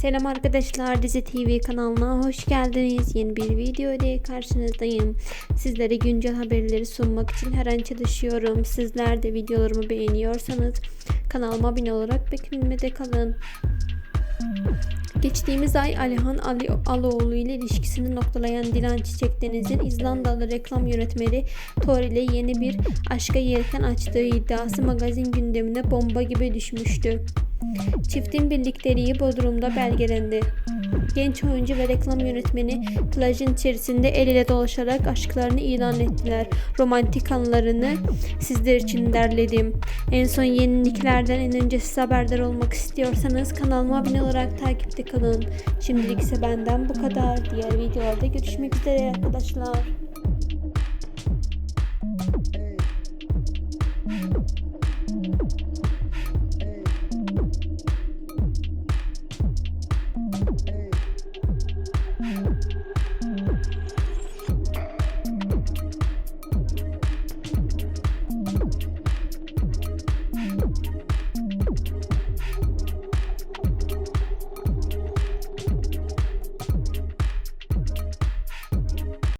Selam arkadaşlar Dizi TV kanalına hoş geldiniz. Yeni bir video ile karşınızdayım. Sizlere güncel haberleri sunmak için her an çalışıyorum. Sizler de videolarımı beğeniyorsanız kanalıma abone olarak beklemede kalın. Geçtiğimiz ay Alihan Ali Aloğlu ile ilişkisini noktalayan Dilan Çiçek Deniz'in İzlandalı reklam yönetmeni Thor ile yeni bir aşka yelken açtığı iddiası magazin gündemine bomba gibi düşmüştü. Çiftin birlikteliği Bodrum'da belgelendi. Genç oyuncu ve reklam yönetmeni plajın içerisinde el ele dolaşarak aşklarını ilan ettiler. Romantik anlarını sizler için derledim. En son yeniliklerden en önce siz haberdar olmak istiyorsanız kanalıma abone olarak takipte kalın. Şimdilik ise benden bu kadar. Diğer videolarda görüşmek üzere arkadaşlar.